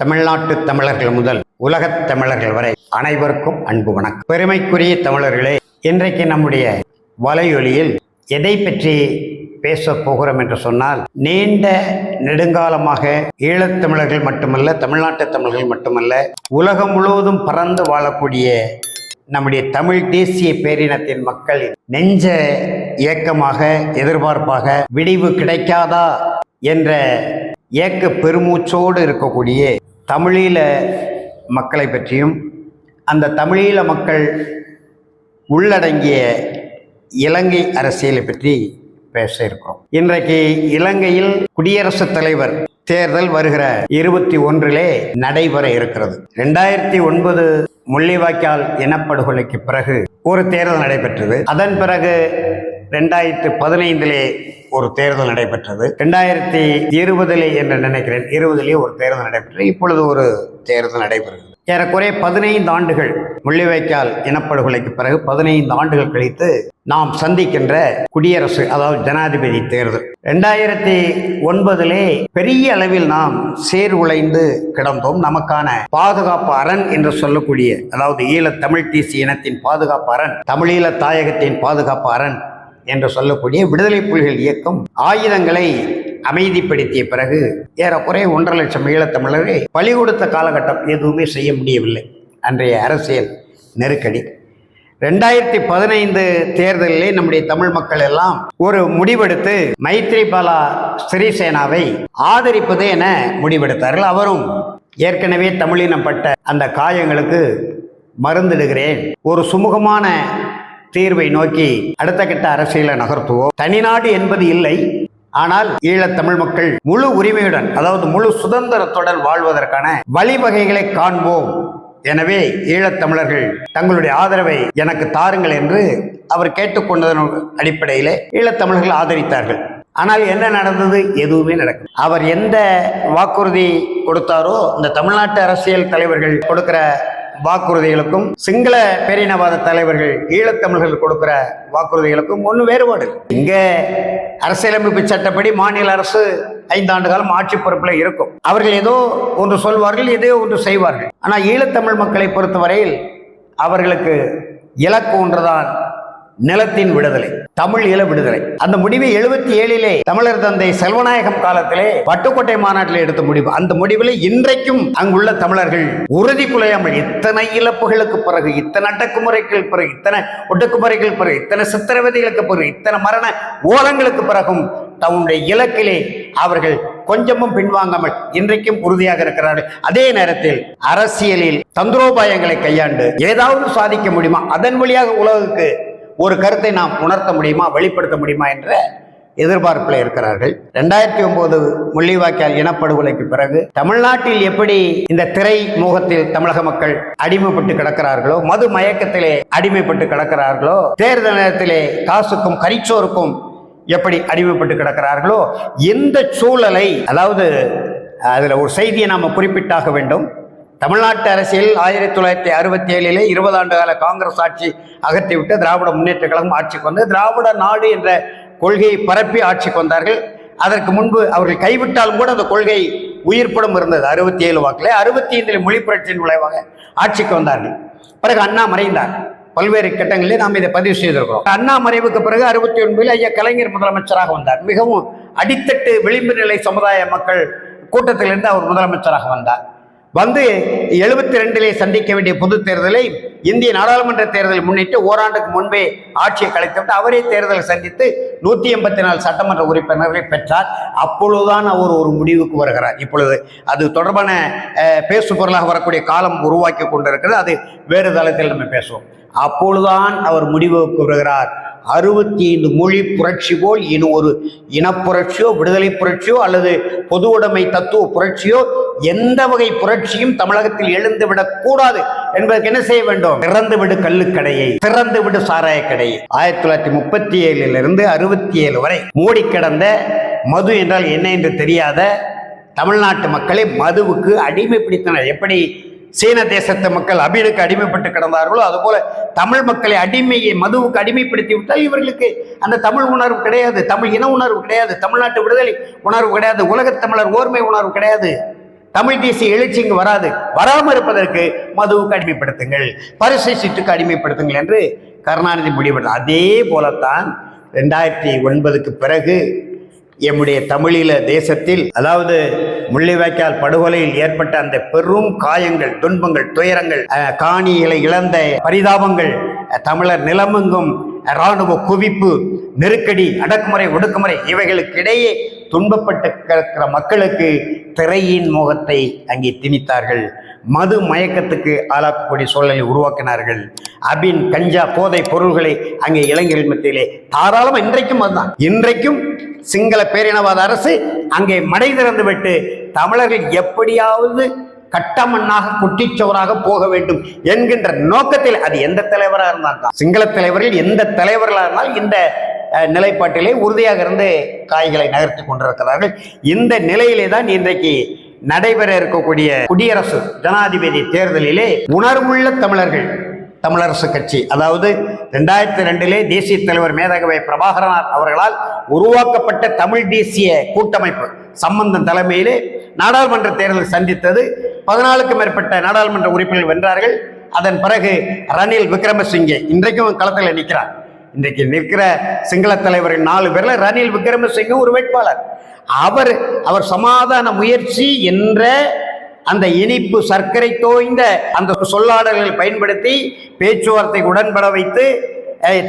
தமிழ்நாட்டு தமிழர்கள் முதல் உலகத் தமிழர்கள் வரை அனைவருக்கும் அன்பு வணக்கம். பெருமைக்குரிய தமிழர்களே இன்றைக்கு நம்முடைய வலையொலியில் எதை பற்றி பேசப் போகிறோம் என்று சொன்னால் நீண்ட நெடுங்காலமாக ஈழத்தமிழர்கள் மட்டுமல்ல தமிழ்நாட்டு தமிழர்கள் மட்டுமல்ல உலகம் முழுவதும் பறந்து வாழக்கூடிய நம்முடைய தமிழ் தேசிய பேரினத்தின் மக்களின் நெஞ்ச ஏக்கமாக எதிர்பார்ப்பாக விடிவு கிடைக்காதா என்ற ஏக்க பெருமூச்சோடு இருக்கக்கூடிய தமிழீழ மக்களை பற்றியும் அந்த தமிழீழ மக்கள் உள்ளடங்கிய இலங்கை அரசியலை பற்றி பேச இருக்கிறோம். இன்றைக்கு இலங்கையில் குடியரசுத் தலைவர் தேர்தல் வருகிற இருபத்தி ஒன்றிலே நடைபெற இருக்கிறது. ரெண்டாயிரத்தி ஒன்பது முள்ளிவாய்க்கால் இனப்படுகொலைக்கு பிறகு ஒரு தேர்தல் நடைபெற்றது. அதன் பிறகு ரெண்டாயிரத்தி பதினைந்திலே ஒரு தேர்தல் நடைபெற்றது. ரெண்டாயிரத்தி இருபதிலே என்று நினைக்கிறேன் இருபதிலே ஒரு தேர்தல் நடைபெற்றது. இப்பொழுது ஒரு தேர்தல் நடைபெறுகிறது. ஏறக்குறைய பதினைந்து ஆண்டுகள் முள்ளிவாய்க்கால் இனப்படுகொலைக்கு பிறகு பதினைந்து ஆண்டுகள் கழித்து நாம் சந்திக்கின்ற குடியரசு அதாவது ஜனாதிபதி தேர்தல். ரெண்டாயிரத்தி ஒன்பதிலே பெரிய அளவில் நாம் சேர் உழைந்து கிடந்தோம். நமக்கான பாதுகாப்பு அரண் என்று சொல்லக்கூடிய அதாவது ஈழத் தமிழ் தேசிய இனத்தின் பாதுகாப்பு அரண் தமிழீழ தாயகத்தின் பாதுகாப்பு அரண் என்று சொல்லக்கூடிய விடுதலை புலிகள் இயக்கம் ஆயுதங்களை அமைதிப்படுத்திய பிறகு ஏறக்குறைய ஒன்றரை லட்சம் ஈழத்தமிழரை பலி கொடுத்த காலகட்டம் எதுவுமே செய்ய முடியவில்லை. அன்றைய அரசியல் நெருக்கடி. ரெண்டாயிரத்தி பதினைந்து தேர்தலிலே நம்முடைய தமிழ் மக்கள் எல்லாம் ஒரு முடிவெடுத்து மைத்ரிபாலா சிறிசேனாவை ஆதரிப்பது என முடிவெடுத்தார்கள். அவரும் ஏற்கனவே தமிழினப்பட்ட அந்த காயங்களுக்கு மருந்திடுகிறேன். ஒரு சுமூகமான தீர்வை நோக்கி அடுத்த கட்ட அரசியலை நகர்த்துவோம். தனிநாடு என்பது இல்லை. ஆனால் ஈழத்தமிழ் மக்கள் முழு உரிமையுடன் அதாவது முழு சுதந்திரத்துடன் வாழ்வதற்கான வழிவகைகளை காண்போம். எனவே ஈழத்தமிழர்கள் தங்களுடைய ஆதரவை எனக்கு தாருங்கள் என்று அவர் கேட்டுக்கொண்டதன் அடிப்படையிலே ஈழத்தமிழர்கள் ஆதரித்தார்கள். ஆனால் என்ன நடந்தது? எதுவுமே நடக்கும் அவர் எந்த வாக்குறுதி கொடுத்தாரோ இந்த தமிழ்நாட்டு அரசியல் தலைவர்கள் கொடுக்கிற வாக்குறுதிகளுக்கும் சிங்கள பேரினவாத தலைவர்கள் ஈழத்தமிழர்கள் கொடுக்கிற வாக்குறுதிகளுக்கும் ஒன்று வேறுபாடு இங்கே அரசியலமைப்பு சட்டப்படி மாநில அரசு ஐந்தாண்டு காலம் ஆட்சி பொறுப்பில் இருக்கும். அவர்கள் ஏதோ ஒன்று சொல்வார்கள் ஏதோ ஒன்று செய்வார்கள். ஆனால் ஈழத்தமிழ் மக்களை பொறுத்தவரையில் அவர்களுக்கு இலக்கு ஒன்றுதான். நிலத்தின் விடுதலை தமிழ் ஈழ விடுதலை. அந்த முடிவை எழுபத்தி ஏழிலே தமிழர் தந்தை செல்வநாயகம் காலத்திலே பட்டுக்கோட்டை மாநாட்டில் எடுத்த முடிவு. அந்த முடிவில் இன்றைக்கும் அங்குள்ள தமிழர்கள் உறுதி குலையாமல் இத்தனை இழப்புகளுக்கு பிறகு இத்தனை அடக்குமுறைகள் பிறகு இத்தனை ஒடுக்குமுறைகள் பிறகு இத்தனை சித்திரவதைகளுக்கு பிறகு இத்தனை மரண ஓலங்களுக்கு பிறகும் தன்னுடைய இலக்கிலே அவர்கள் கொஞ்சமும் பின்வாங்காமல் இன்றைக்கும் உறுதியாக இருக்கிறார்கள். அதே நேரத்தில் அரசியலில் தந்திரோபாயங்களை கையாண்டு ஏதாவது சாதிக்க முடியுமா? அதன் வழியாக உலகுக்கு ஒரு கருத்தை நாம் உணர்த்த முடியுமா வெளிப்படுத்த முடியுமா என்ற எதிர்பார்ப்பில் இருக்கிறார்கள். ரெண்டாயிரத்தி ஒன்பது முள்ளிவாய்க்கால் இனப்படுகொலைக்கு பிறகு தமிழ்நாட்டில் எப்படி இந்த திரை மோகத்தில் தமிழக மக்கள் அடிமைப்பட்டு கிடக்கிறார்களோ மது மயக்கத்திலே அடிமைப்பட்டு கிடக்கிறார்களோ தேர்தல் நேரத்திலே காசுக்கும் கரிச்சோருக்கும் எப்படி அடிமைப்பட்டு கிடக்கிறார்களோ எந்த சூழலை அதாவது அதில் ஒரு செய்தியை நாம் குறிப்பிட்டாக வேண்டும். தமிழ்நாட்டு அரசியல் ஆயிரத்தி தொள்ளாயிரத்தி அறுபத்தி ஏழிலே இருபது ஆண்டு கால காங்கிரஸ் ஆட்சி அகற்றிவிட்டு திராவிட முன்னேற்ற கழகம் ஆட்சிக்கு வந்து திராவிட நாடு என்ற கொள்கையை பரப்பி ஆட்சிக்கு வந்தார்கள். அதற்கு முன்பு அவர்கள் கைவிட்டாலும் கூட அந்த கொள்கை உயிர்ப்படம் இருந்தது. அறுபத்தி ஏழு வாக்கில் அறுபத்தி ஐந்தில் மொழி புரட்சியின் விளைவாக ஆட்சிக்கு வந்தார்கள். பிறகு அண்ணா மறைந்தார். பல்வேறு கட்டங்களிலே நாம் இதை பதிவு செய்திருக்கிறோம். அண்ணா மறைவுக்கு பிறகு அறுபத்தி ஒன்பதில் ஐயா கலைஞர் முதலமைச்சராக வந்தார். மிகவும் அடித்தட்டு விளிம்பு நிலை சமுதாய மக்கள் கூட்டத்திலிருந்து அவர் முதலமைச்சராக வந்தார். வந்து எழுபத்தி ரெண்டிலே சந்திக்க வேண்டிய பொது தேர்தலை இந்திய நாடாளுமன்ற தேர்தலை முன்னிட்டு ஓராண்டுக்கு முன்பே ஆட்சியை கலைத்துவிட்டு அவரே தேர்தலை சந்தித்து நூற்றி எண்பத்தி நாலு சட்டமன்ற உறுப்பினர்களை பெற்றார். அப்பொழுதுதான் அவர் ஒரு முடிவுக்கு வருகிறார். இப்பொழுது அது தொடர்பான பேசு பொருளாக வரக்கூடிய காலம் உருவாக்கி கொண்டிருக்கிறது. அது வேறு தளத்தில் நம்ம பேசுவோம். அப்பொழுதுதான் அவர் முடிவுக்கு வருகிறார். அறுபத்தி ஐந்து மொழி புரட்சி போல் இனி ஒரு இனப்புரட்சியோ விடுதலை புரட்சியோ அல்லது பொது உடைமை தத்துவ புரட்சியோ எந்த வகை புரட்சியும் தமிழகத்தில் எழுந்து விடக்கூடாது என்பதற்கு என்ன செய்ய வேண்டும்? திறந்து விடு கல்லுக்கடையை திறந்து விடு சாராய கடையை. ஆயிரத்தி தொள்ளாயிரத்தி முப்பத்தி ஏழிலிருந்து அறுபத்தி ஏழு வரை மூடி கிடந்த மது என்றால் என்ன என்று தெரியாத தமிழ்நாட்டு மக்களை மதுவுக்கு அடிமைப்பிடித்தனர். எப்படி சீன தேசத்து மக்கள் அபினுக்கு அடிமைப்பட்டு கிடந்தார்களோ அதுபோல தமிழ் மக்களை அடிமையை மதுவுக்கு அடிமைப்படுத்தி விட்டால் இவர்களுக்கு அந்த தமிழ் உணர்வு கிடையாது தமிழ் இன உணர்வு கிடையாது தமிழ்நாட்டு விடுதலை உணர்வு கிடையாது உலகத் தமிழர் ஓர்மை உணர்வு கிடையாது. தமிழ் தேசிய எழுச்சி இங்கு வராது. வராமல் இருப்பதற்கு மதுவுக்கு அடிமைப்படுத்துங்கள் பரிசை சீட்டுக்கு அடிமைப்படுத்துங்கள் என்று கருணாநிதி முடிவெடுத்தார். அதே போலத்தான் ரெண்டாயிரத்தி ஒன்பதுக்கு பிறகு எம்முடைய தமிழீழ தேசத்தில் அதாவது முள்ளிவாய்க்கால் படுகொலையில் ஏற்பட்ட அந்த பெரும் காயங்கள் துன்பங்கள் துயரங்கள் காணிகளை இழந்த பரிதாபங்கள் தமிழர் நிலமெங்கும் இராணுவ குவிப்பு நெருக்கடி அடக்குமுறை ஒடுக்குமுறை இவைகளுக்கிடையே துன்பப்பட்டு கிடக்கிற மக்களுக்கு திரையின் முகத்தை அங்கே திணித்தார்கள். மது மயக்கத்துக்கு ஆளாக்கக்கூடிய சூழலை உருவாக்கினார்கள். அபின் கஞ்சா போதை பொருள்களை அங்கே இளைஞர்கள் மத்தியிலே தாராளம் இன்றைக்கும் அதுதான். இன்றைக்கும் சிங்கள பேரினவாத அரசு அங்கே மடை திறந்து விட்டு தமிழர்கள் எப்படியாவது கட்டமண்ணாக குட்டிச்சோறாக போக வேண்டும் என்கின்ற நோக்கத்தில் அது எந்த தலைவராக இருந்தாலும் சிங்கள தலைவர்கள் எந்த தலைவர்களாக இருந்தால் இந்த நிலைப்பாட்டிலே உறுதியாக இருந்து காய்களை நகர்த்தி கொண்டிருக்கிறார்கள். இந்த நிலையிலே தான் இன்றைக்கு நடைபெற இருக்கக்கூடிய குடியரசு ஜனாதிபதி தேர்தலிலே உணர்வுள்ள தமிழர்கள் தமிழரசு கட்சி. அதாவது ரெண்டாயிரத்தி ரெண்டிலே தேசிய தலைவர் மேதகவை பிரபாகரனார் அவர்களால் உருவாக்கப்பட்ட தமிழ் தேசிய கூட்டமைப்பு சம்பந்தன் தலைமையிலே நாடாளுமன்ற தேர்தல் சந்தித்தது. பதினாலுக்கும் மேற்பட்ட நாடாளுமன்ற உறுப்பினர்கள் வென்றார்கள். அதன் பிறகு ரணில் விக்ரமசிங்கே இன்றைக்கும் களத்தில் நிற்கிறார். இன்றைக்கு நிற்கிற சிங்கள தலைவரின் நாலு பேர்ல ரணில் விக்ரமசிங்கே ஒரு வேட்பாளர். அவர் அவர் சமாதான முயற்சி என்ற அந்த இனிப்பு சர்க்கரை தோய்ந்த அந்த சொல்லாடல்களை பயன்படுத்தி பேச்சுவார்த்தை உடன்பட வைத்து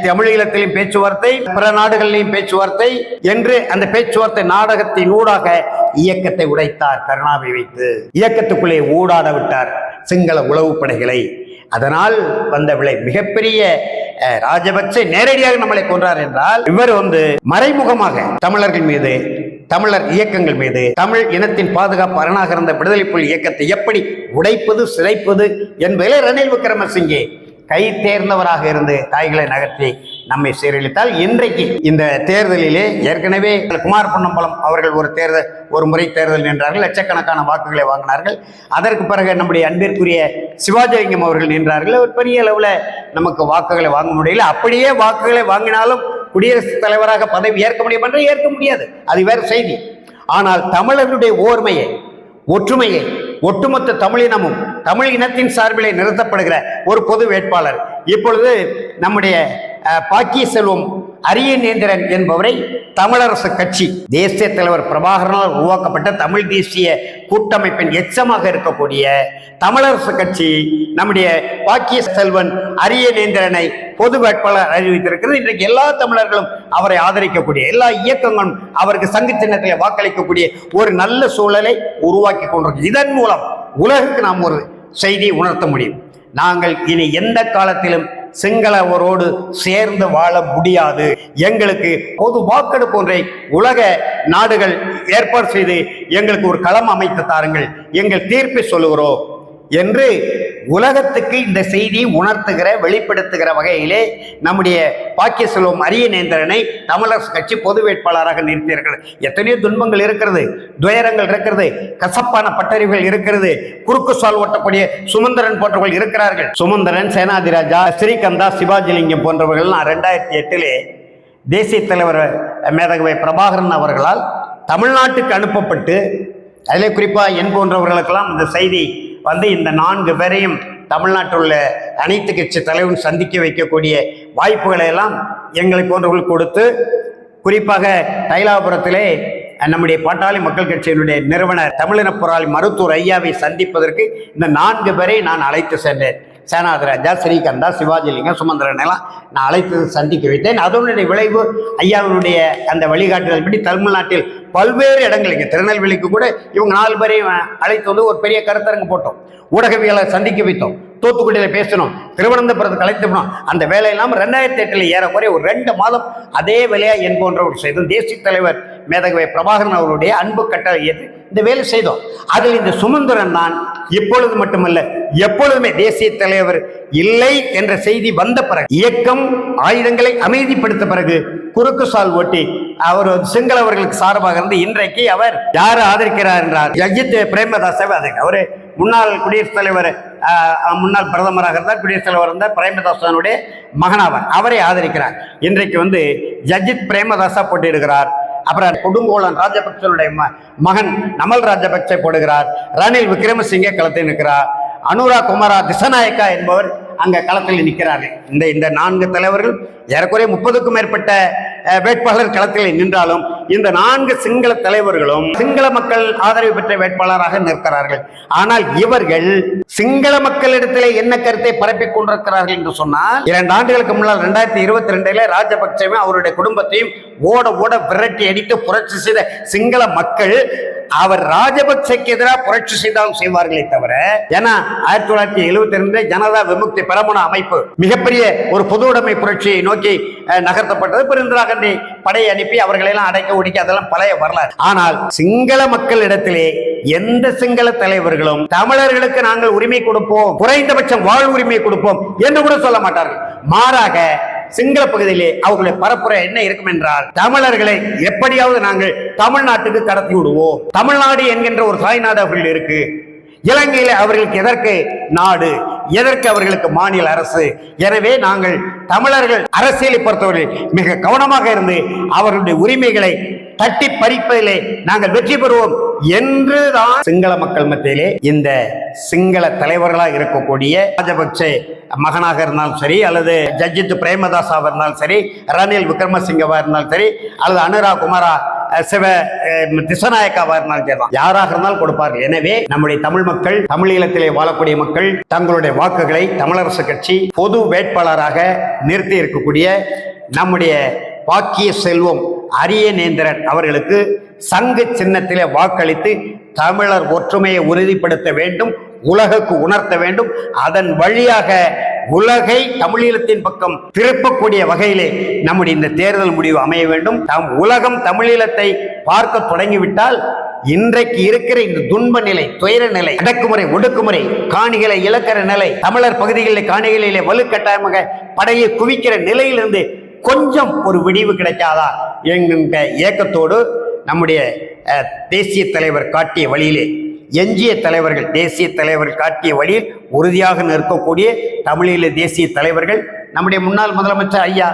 தமிழீழத்திலும் பேச்சுவார்த்தை பிற நாடுகளிலும் பேச்சுவார்த்தை என்று அந்த பேச்சுவார்த்தை நாடகத்தின் ஊடாக இயக்கத்தை உடைத்தார் கருணாவை வைத்து. இயக்கத்துக்குள்ளே ஊடாட விட்டார் சிங்கள உளவு படைகளை அதனால் வந்த விளை மிகப்பெரிய ராஜபக்ச ராஜபக்சே நேரடியாக நம்மளை கொன்றார் என்றால் இவர் வந்து மறைமுகமாக தமிழர்கள் மீது தமிழர் இயக்கங்கள் மீது தமிழ் இனத்தின் பாதுகாப்பு அரணாக இருந்த விடுதலை புலி இயக்கத்தை எப்படி உடைப்பது சிதைப்பது என்பதில் ரணில் விக்ரமசிங்கே கை தேர்ந்தவராக இருந்து தாய்களை நகர்த்தி நம்மை சீரழித்தால் இன்றைக்கு இந்த தேர்தலிலே ஏற்கனவே குமார் பொன்னம்பலம் அவர்கள் ஒரு தேர்தல் ஒரு முறை தேர்தல் நின்றார்கள். லட்சக்கணக்கான வாக்குகளை வாங்கினார்கள். அதற்கு பிறகு நம்முடைய அன்பிற்குரிய சிவாஜிலிங்கம் அவர்கள் நின்றார்கள். ஒரு பெரிய அளவில் நமக்கு வாக்குகளை வாங்க முடியல. அப்படியே வாக்குகளை வாங்கினாலும் குடியரசுத் தலைவராக பதவி ஏற்க முடியும் என்று ஏற்க முடியாது. அது வேறு செய்தி. ஆனால் தமிழர்களுடைய ஓர்மையை ஒற்றுமையை ஒட்டுமொத்த தமிழினமும் தமிழ் இனத்தின் சார்பிலே நிறுத்தப்படுகிற ஒரு பொது வேட்பாளர். இப்பொழுது நம்முடைய பாக்கிய செல்வம் அரியநேந்திரன் என்பவரை தமிழரசு கட்சி தேசிய தலைவர் பிரபாகரனால் உருவாக்கப்பட்ட தமிழ் தேசிய கூட்டமைப்பின் எச்சமாக இருக்கக்கூடிய தமிழரசு கட்சி நம்முடைய பாக்கிய செல்வன் அரியநேந்திரனை பொது வேட்பாளர் அறிவித்திருக்கிறது. இன்றைக்கு எல்லா தமிழர்களும் அவரை ஆதரிக்கக்கூடிய எல்லா இயக்கங்களும் அவருக்கு சங்கு சின்னத்தில் வாக்களிக்கக்கூடிய ஒரு நல்ல சூழலை உருவாக்கி கொண்டிருக்கு இதன் மூலம் உலகுக்கு நாம் ஒரு செய்தியை உணர்த்த முடியும். நாங்கள் இனி எந்த காலத்திலும் சிங்களவரோடு சேர்ந்து வாழ முடியாது. எங்களுக்கு பொது வாக்கெடுப்பு ஒன்றை உலக நாடுகள் ஏற்பாடு செய்து எங்களுக்கு ஒரு களம் அமைத்து தாருங்கள். எங்கள் தீர்ப்பை சொல்லுகிறோம். என்று உலகத்துக்கு இந்த செய்தியை உணர்த்துகிற வெளிப்படுத்துகிற வகையிலே நம்முடைய பாக்கிய செல்வம் அரியநேந்திரனை தமிழரசு கட்சி பொது வேட்பாளராக நிறுத்தியிருக்கிறது. எத்தனையோ துன்பங்கள் இருக்கிறது துயரங்கள் இருக்கிறது கசப்பான பட்டறிவுகள் இருக்கிறது குறுக்கு சால் ஓட்டக்கூடிய சுமந்திரன் போன்றவர்கள் இருக்கிறார்கள். சுமந்திரன் சேனாதிராஜா ஸ்ரீகந்தா சிவாஜிலிங்கம் போன்றவர்கள் நான் ரெண்டாயிரத்தி எட்டிலே தேசிய தலைவர் மேதகவை பிரபாகரன் அவர்களால் தமிழ்நாட்டுக்கு அனுப்பப்பட்டு அதிலே குறிப்பாக என் போன்றவர்களுக்கெல்லாம் இந்த செய்தி வந்து இந்த நான்கு பேரையும் தமிழ்நாட்டில் உள்ள அனைத்து கட்சி தலைவரும் சந்திக்க வைக்கக்கூடிய வாய்ப்புகளை எல்லாம் எங்களை போன்றவர்கள் கொடுத்து குறிப்பாக தைலாபுரத்திலே நம்முடைய பாட்டாளி மக்கள் கட்சியினுடைய நிறுவனர் தமிழின போராளி மருத்துவர் ஐயாவை சந்திப்பதற்கு இந்த நான்கு பேரை நான் அழைத்து சென்றேன். சேனாதிராஜா ஸ்ரீகந்தா சிவாஜிலிங்கம் சுமந்திரன் எல்லாம் நான் அழைத்து சந்திக்க வைத்தேன். அதனுடைய விளைவு ஐயாவினுடைய அந்த வழிகாட்டுதல் படி தமிழ்நாட்டில் பல்வேறு இடங்கள் இங்கே திருநெல்வேலிக்கு கூட இவங்க நாலு பேரையும் அழைத்து வந்து ஒரு பெரிய கருத்தரங்கு போட்டோம். ஊடகவியலை சந்திக்க வைத்தோம். தூத்துக்குடியில் பேசணும் திருவனந்தபுரத்துக்கு அழைத்து போனோம். அந்த வேலையெல்லாம் ரெண்டாயிரத்தி எட்டில் ஏறக்குறைய ஒரு ரெண்டு மாதம் அதே வேலையா என் ஒரு செய்தோம். தேசிய தலைவர் மேதகவை பிரபாகரன் அவருடைய அன்பு கட்டளை ஏற்று இந்த வேலை செய்தோம். அதில் இந்த சுமந்திரன் தான் இப்பொழுது மட்டுமல்ல எப்பொழுதுமே தேசிய தலைவர் இல்லை என்ற செய்தி வந்த பிறகு இயக்கம் ஆயுதங்களை அமைதிப்படுத்த பிறகு குறுக்கு சால் ஓட்டி அவர் சிங்களவர்களுக்கு சார்பாக இருந்து இன்றைக்கு அவர் யார் ஆதரிக்கிறார் என்றார் அஜித் பிரேமதாசவை ஆதரிக்கிறார் அவரு முன்னாள் குடியரசுத் தலைவர் முன்னாள் பிரதமராக இருந்தார் குடியரசுத் தலைவர் இருந்தார் பிரேமதாசனுடைய மகனாவார். அவரை ஆதரிக்கிறார். இன்றைக்கு வந்து ஜஜித் பிரேமதாசா போட்டியிடுகிறார். அப்புறம் கொடுங்கோலன் ராஜபக்சனுடைய ம- மகன் நமல் ராஜபக்சே போடுகிறார். ரணில் விக்ரமசிங்கே களத்தில் நிற்கிறார். அனுரா குமாரா திசநாயக்கா என்பவர் அங்கே களத்தில் நிற்கிறார்கள். இந்த இந்த நான்கு தலைவர்கள் ஏறக்குறைய முப்பதுக்கும் மேற்பட்ட வேட்பாளர் களத்தில் நின்றாலும் இந்த நான்கு சிங்கள தலைவர்களும் சிங்கள மக்கள் ஆதரவு பெற்ற வேட்பாளராக நிற்கிறார்கள். ஆனால் இவர்கள் சிங்கள மக்களிடத்திலே என்ன கருத்தை பரப்பிக் கொண்டிருக்கிறார்கள் என்று சொன்னால் இரண்டு ஆண்டுகளுக்கு முன்னால் ரெண்டாயிரத்தி இருபத்தி ரெண்டுல ராஜபக்சேவும் அவருடைய குடும்பத்தையும் ஓட ஓட விரட்டி அடித்து புரட்சி செய்த சிங்கள மக்கள் அவர் ராஜபக்சைக்கு எதிராக புரட்சி செய்தாலும் செய்வார்களே தவிர ஏன்னா ஆயிரத்தி தொள்ளாயிரத்தி எழுபத்தி ரெண்டு ஜனதா விமுக்தி பெரமுன அமைப்பு மிகப்பெரிய ஒரு பொது உடைமை புரட்சியை நோக்கி நகர்த்தப்பட்டது. பிறகு இந்திரா காந்தி படையை அனுப்பி அவர்களை எல்லாம் அடைக்க ஒடிக்க அதெல்லாம் பழைய வரலாறு. ஆனால் சிங்கள மக்களிடத்திலே எந்த சிங்கள தலைவர்களும் தமிழர்களுக்கு நாங்கள் உரிமை கொடுப்போம் குறைந்தபட்சம் வாழ் உரிமை கொடுப்போம் என்று கூட சொல்ல மாட்டார்கள். மாறாக சிங்கள பகுதியிலே அவர்களுடைய பரப்புரை என்ன இருக்கும் என்றால் தமிழர்களை எப்படியாவது நாங்கள் தமிழ்நாட்டுக்கு கடத்தி விடுவோம். தமிழ்நாடு என்கின்ற ஒரு தாய்நாடு அவர்கள் இருக்கு. இலங்கையில் அவர்களுக்கு எதற்கு நாடு? எதற்கு அவர்களுக்கு மாநில அரசு? எனவே நாங்கள் தமிழர்கள் அரசியலை பொறுத்தவரை மிக கவனமாக இருந்து அவர்களுடைய உரிமைகளை தட்டி பறிப்பதிலே நாங்கள் வெற்றி பெறுவோம் என்றுதான் சிங்கள மக்கள் மத்தியிலே இந்த சிங்கள தலைவர்களாக இருக்கக்கூடிய ராஜபக்சே மகனாக இருந்தாலும் சரி அல்லது ஜஜித் பிரேமதாசாவாக இருந்தாலும் சரி ரணில் விக்ரமசிங்கவா இருந்தாலும் சரி அல்லது அனுரா குமாரா சிவ திசநாயக்காவா இருந்தாலும் சரிதான். யாராக இருந்தாலும் கொடுப்பார்கள். எனவே நம்முடைய தமிழ் மக்கள் தமிழீழத்திலே வாழக்கூடிய மக்கள் தங்களுடைய வாக்குகளை தமிழரசு கட்சி பொது வேட்பாளராக நிறுத்தி இருக்கக்கூடிய நம்முடைய பாக்கிய செல்வம் அரியநேந்திரன் அவர்களுக்கு சங்கு சின்னத்திலே வாக்களித்து தமிழர் ஒற்றுமையை உறுதிப்படுத்த வேண்டும். உலகுக்கு உணர்த்த வேண்டும். அதன் வழியாக உலகை தமிழீழத்தின் பக்கம் திருப்பக்கூடிய வகையிலே நம்முடைய இந்த தேர்தல் முடிவு அமைய வேண்டும். தாம் உலகம் தமிழீழத்தை பார்க்க தொடங்கிவிட்டால் இன்றைக்கு இருக்கிற இந்த துன்ப நிலை துயர நிலை அடக்குமுறை ஒடுக்குமுறை காணிகளை இழக்கிற நிலை தமிழர் பகுதிகளில் காணிகளிலே வலுக்கட்டாயமாக படையை குவிக்கிற நிலையிலிருந்து கொஞ்சம் ஒரு விடிவு கிடைக்காதா என்கின்ற ஏக்கத்தோடு நம்முடைய தேசிய தலைவர் காட்டிய வழியிலே எஞ்சிய தலைவர்கள் தேசிய தலைவர்கள் காட்டிய வழியில் உறுதியாக நிற்கக்கூடிய தமிழீழ தேசிய தலைவர்கள் நம்முடைய முன்னாள் முதலமைச்சர் ஐயா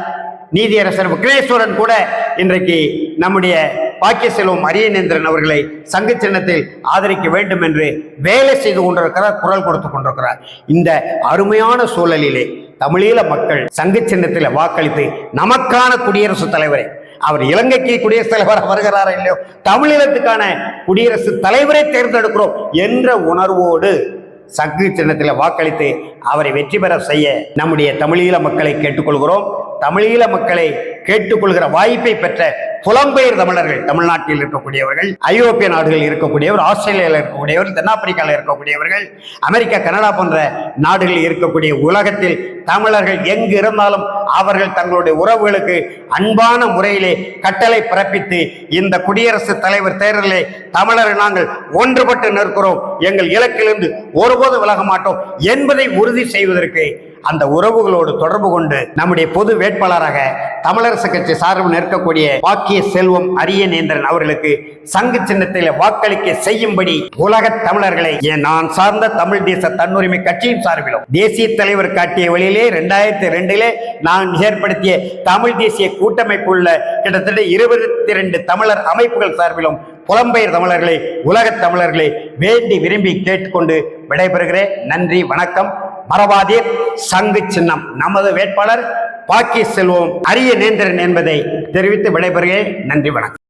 நீதியரசர் விக்னேஸ்வரன் கூட இன்றைக்கு நம்முடைய பாக்கிய செல்வம் அரியநேந்திரன் அவர்களை சங்கு சின்னத்தில் ஆதரிக்க வேண்டும் என்று வேலை செய்து கொண்டிருக்கிறார் குரல் கொடுத்து கொண்டிருக்கிறார். இந்த அருமையான சூழலிலே தமிழீழ மக்கள் சங்கு சின்னத்தில் வாக்களித்து நமக்கான குடியரசுத் தலைவரை. அவர் இலங்கைக்கு குடியரசுத் தலைவராக வருகிறாரா இல்லையோ? தமிழீழத்துக்கான குடியரசுத் தலைவரை தேர்ந்தெடுக்கிறோம் என்ற உணர்வோடு சங்கு சின்னத்தில் வாக்களித்து அவரை வெற்றி பெற செய்ய நம்முடைய தமிழீழ மக்களை கேட்டுக்கொள்கிறோம். தமிழீழ மக்களை கேட்டுக்கொள்கிற வாய்ப்பை பெற்ற புலம்பெயர் தமிழர்கள் தமிழ்நாட்டில் இருக்கக்கூடியவர்கள் ஐரோப்பிய நாடுகளில் இருக்கக்கூடியவர் ஆஸ்திரேலியாவில் இருக்கக்கூடியவர் தென்னாப்பிரிக்காவில் இருக்கக்கூடியவர்கள் அமெரிக்கா கனடா போன்ற நாடுகளில் இருக்கக்கூடிய உலகத்தில் தமிழர்கள் எங்கு இருந்தாலும் அவர்கள் தங்களுடைய உறவுகளுக்கு அன்பான முறையிலே கட்டளை பிறப்பித்து இந்த குடியரசுத் தலைவர் தேர்தலிலே தமிழர் நாங்கள் ஒன்றுபட்டு நிற்கிறோம். எங்கள் இலக்கிலிருந்து ஒருபோது விலக மாட்டோம் என்பதை உறுதி செய்வதற்கு அந்த உறவுகளோடு தொடர்பு கொண்டு நம்முடைய பொது வேட்பாளராக தமிழரசு கட்சி சார்பில் நிற்கக்கூடிய வாக்கிய செல்வம் அரியநேந்திரன் அவர்களுக்கு சங்கு சின்னத்தில் வாக்களிக்க செய்யும்படி உலக தமிழர்களை நான் சார்ந்த தமிழ் தேச தன்னுரிமை கட்சியின் சார்பிலும் தேசிய தலைவர் காட்டிய வழியிலே ரெண்டாயிரத்தி ரெண்டிலே நான் ஏற்படுத்திய தமிழ் தேசிய கூட்டமைப்பு உள்ள கிட்டத்தட்ட இருபத்தி ரெண்டு தமிழர் அமைப்புகள் சார்பிலும் புலம்பெயர் தமிழர்களை உலகத் தமிழர்களை வேண்டி விரும்பி கேட்டுக்கொண்டு விடைபெறுகிறேன். நன்றி வணக்கம். மறவாதீர் சங்கு சின்னம். நமது வேட்பாளர் பாக்கி செல்வோம் அரிய நேந்திரன் என்பதை தெரிவித்து விடைபெறுகிறேன். நன்றி வணக்கம்.